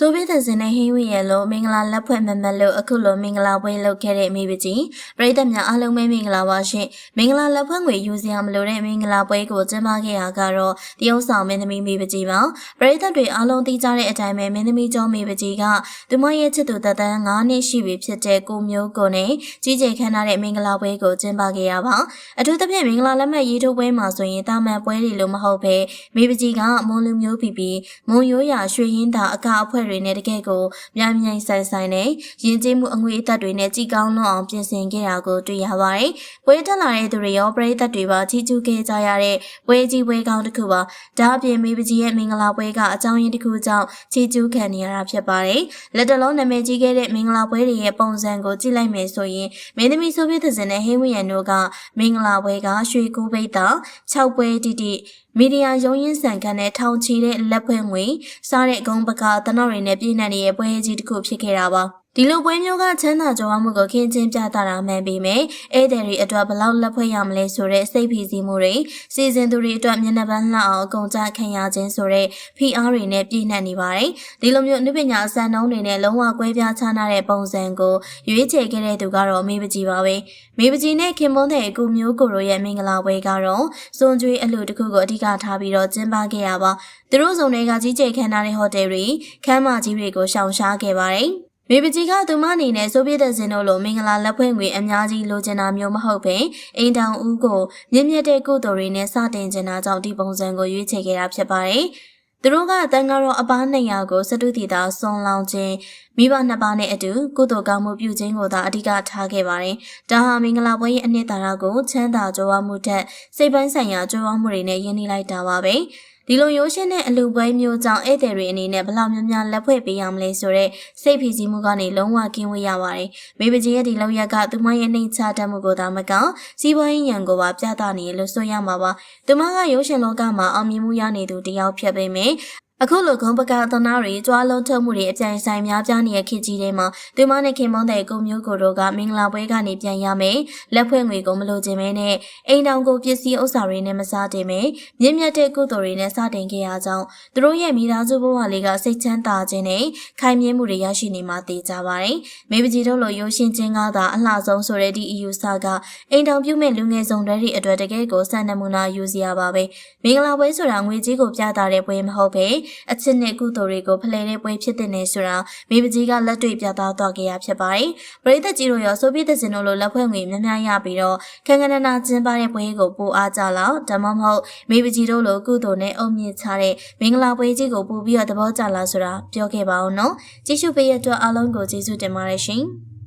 ဆိုဗီယက်စင်နဲ့ဟင်းဝီရဲ့လိုမင်္ဂလာလက်ဖွဲ့မမတ်လို့အခုလိုမင်္ဂလာပွဲလုပ်ခဲ့တဲ့မိပကြီးပရိသတ်များအားလုံးပဲမင်္ဂလာပါရှင်မင်္ဂလာလက်ဖွဲ့ငွေယူစရာမလိုတဲ့မင်္ဂလာပွဲကိုကျင်းပခဲ့ရကတော့တရုတ်ဆောင်မင်းသမီးမိပကြီးပါပရိသတ်တွေအားလုံးသိကြတဲ့အတိုင်းပဲမင်းသမီးကျော်မိပကြီးကသူမရဲ့ချစ်သူတသက်9နှစ်ရှိပြီဖြစ်တဲ့ကိုမျိုးကိုနဲ့ကြီးကျယ်ခမ်းနားတဲ့မင်္ဂလာပွဲကိုကျင်းပခဲ့ရပါအထူးသဖြင့်မင်္ဂလာလက်မှတ်ရေးထိုးပွဲမှာဆိုရင်တာမန်ပွဲတွေလို့မဟုတ်ဘဲမိပကြီးကမွန်လူမျိုးပြီးပြီးမွန်ရိုးရာရွှေရင်းတာအကအဖွဲ့တွေနဲ့တကယ်ကိုမြန်မြန်ဆိုင်ဆိုင်နဲ့ယဉ်ကျေးမှုအငွေအသက်တွေနဲ့ကြည်ကောင်းလွန်အောင်ပြင်ဆင်ခဲ့တာကိုတွေ့ရပါတယ်။ပွဲတက်လာတဲ့သူတွေရောပရိသတ်တွေပါချီးကျူးခဲ့ကြရတဲ့ပွဲကြီးပွဲကောင်းတစ်ခုပါ။ဒါအပြင်မေပကြီးရဲ့မင်္ဂလာပွဲကအကြောင်းရင်းတစ်ခုကြောင့်ချီးကျူးခံနေရတာဖြစ်ပါတယ်။လက်တလုံးနာမည်ကြီးခဲ့တဲ့မင်္ဂလာပွဲတွေရဲ့ပုံစံကိုကြည့်လိုက်မယ်ဆိုရင်မင်းသမီးဆိုဗီယက်သဇင်နဲ့ဟေးဝီယန်တို့ကမင်္ဂလာပွဲကရွှေကူးပိတ်တာ6ပွဲတိတိမီဒီယာရုံးရင်ဆန်ခန်းနဲ့ထောင်ချီတဲ့လက်ဖွဲ့ငွေစားတဲ့ဂုံပကာတနောက်တွေနဲ့ပြည်နယ်ရဲ့ပွဲကြီးတစ်ခုဖြစ်ခဲ့တာပါ ဒီလိုပွဲမျိုးကချမ်းသာကြွားမှုကိုခင်းချင်းပြသတာမှန်ပေမဲ့ဧည့်သည်တွေအတွက်ဘလောက်လက်ဖွဲ့ရမလဲဆိုတဲ့စိတ်ဖိစီးမှုတွေစီစဉ်သူတွေအတွက်မျက်နှာပန်းလှအောင်အကုန်ကြခံရခြင်းဆိုတဲ့ဖိအားတွေနဲ့ပြည့်နှက်နေပါတယ်ဒီလိုမျိုးအနုပညာအစံနှုန်းတွေနဲ့လုံးဝကွဲပြားခြားနားတဲ့ပုံစံကိုရွေးချယ်ခဲ့တဲ့သူကတော့မေးပကြီးပါပဲမေးပကြီးနဲ့ခင်မွန်းတဲ့အကူမျိုးကိုတို့ရဲ့မင်္ဂလာပွဲကတော့စွန်ကျွေးအလှတစ်ခုကိုအဓိကထားပြီးတော့ကျင်းပခဲ့ရပါသူတို့စုံတွေကကြီးကျယ်ခမ်းနားတဲ့ဟိုတယ်တွေခမ်းမကြီးတွေကိုရှောင်ရှားခဲ့ပါတယ် မေပကြီးကသူမအနေနဲ့ဆိုဗီယက်စင်တို့လိုမင်္ဂလာလက်ဖွဲ့ငွေအများကြီးလိုချင်တာမျိုးမဟုတ်ဘဲအိမ်တောင်ဦးကိုမြင့်မြတ်တဲ့ကုသိုလ်တွေနဲ့စတင်ချင်တာကြောင့်ဒီပုံစံကိုရွေးချယ်ခဲ့တာဖြစ်ပါတယ်။သူတို့ကတန်ကတော့အပား200ကိုစတုတီတာဆွန်လောင်ခြင်းမိဘနှစ်ပါးနဲ့အတူကုသိုလ်ကောင်းမှုပြုခြင်းကိုသာအဓိကထားခဲ့ပါတယ်။ဒါဟာမင်္ဂလာပွဲရဲ့အနှစ်သာရကိုချမ်းသာကြွားမှုထက်စိတ်ပိုင်းဆိုင်ရာကြွားမှုတွေနဲ့ယဉ်နေလိုက်တာပါပဲ။ ဒီလိုရိုးရှင်းတဲ့အလူပွဲမျိုးကြောင့်ဧည့်သည်တွေအနေနဲ့ဘလောက်များများလက်ဖွဲ့ပေးရမလဲဆိုတော့စိတ်ဖိစီးမှုကနေလုံးဝကင်းဝေးရပါတယ်။မိဘကြီးရဲ့ဒီလောက်ရက်ကသူမရဲ့နှိမ်ချတတ်မှုကိုသာမကစီးပွားရေးရန်ကိုပါပြသနေလို့ဆိုရမှာပါ။သူမကရိုးရှင်းလောကမှာအောင်မြင်မှုရနေသူတယောက်ဖြစ်ပေမဲ့ အခုလိုဂုံပကာသနာတွေကြွားလုံးထုတ်မှုတွေအပြိုင်ဆိုင်များပြားနေတဲ့ခေတ်ကြီးထဲမှာသူမနဲ့ခင်မုန်းတဲ့ကိုမျိုးကိုတို့ကမင်္ဂလာပွဲကနေပြန်ရမယ်လက်ဖွဲ့ငွေကိုမလိုချင်မဲနဲ့အိမ်တောင်ကိုပစ္စည်းဥစ္စာတွေနဲ့မစားတင်မဲမြင့်မြတ်တဲ့ကုသိုလ်တွေနဲ့စတင်ခဲ့ရကြောင်းသူတို့ရဲ့မိသားစုဘဝလေးကစိတ်ချမ်းသာခြင်းနဲ့ခိုင်မြဲမှုတွေရရှိနေမှသိကြပါတယ်။မေပကြီးတို့လိုရိုးရှင်းခြင်းကသာအလှဆုံးဆိုတဲ့ဒီ EU စာကအိမ်တောင်ပြုမဲ့လူငယ်စုံတွေအတွက်တကယ်ကိုစံနမူနာယူစရာပါပဲ။မင်္ဂလာပွဲဆိုတာငွေကြီးကိုပြသတဲ့ပွဲမဟုတ်ပဲအချစ်နဲ့ကုသိုလ်တွေကိုဖလှယ်တဲ့ပွဲဖြစ်တဲ့နေဆိုတာမိပကြီးကလက်တွေ့ပြသသွားခဲ့ရဖြစ်ပါတယ်။ပရိသတ်ကြီးတို့ရောဆိုဗီယက်စင်တို့လိုလက်ဖွဲ့ငွေများများရပြီးတော့ခန်းခန်းနာနာကျင်းပတဲ့ပွဲကိုပိုအားကြလောက်ဒါမှမဟုတ်မိပကြီးတို့လိုကုသိုလ်နဲ့အုံမြင့်ချတဲ့မင်္ဂလာပွဲကြီးကိုပို့ပြီးတော့သဘောကျလာဆိုတာပြောခဲ့ပါဦးနော်။ကြည့်ရှုပေးရတဲ့အတွက်အားလုံးကိုကျေးဇူးတင်ပါတယ်ရှင်။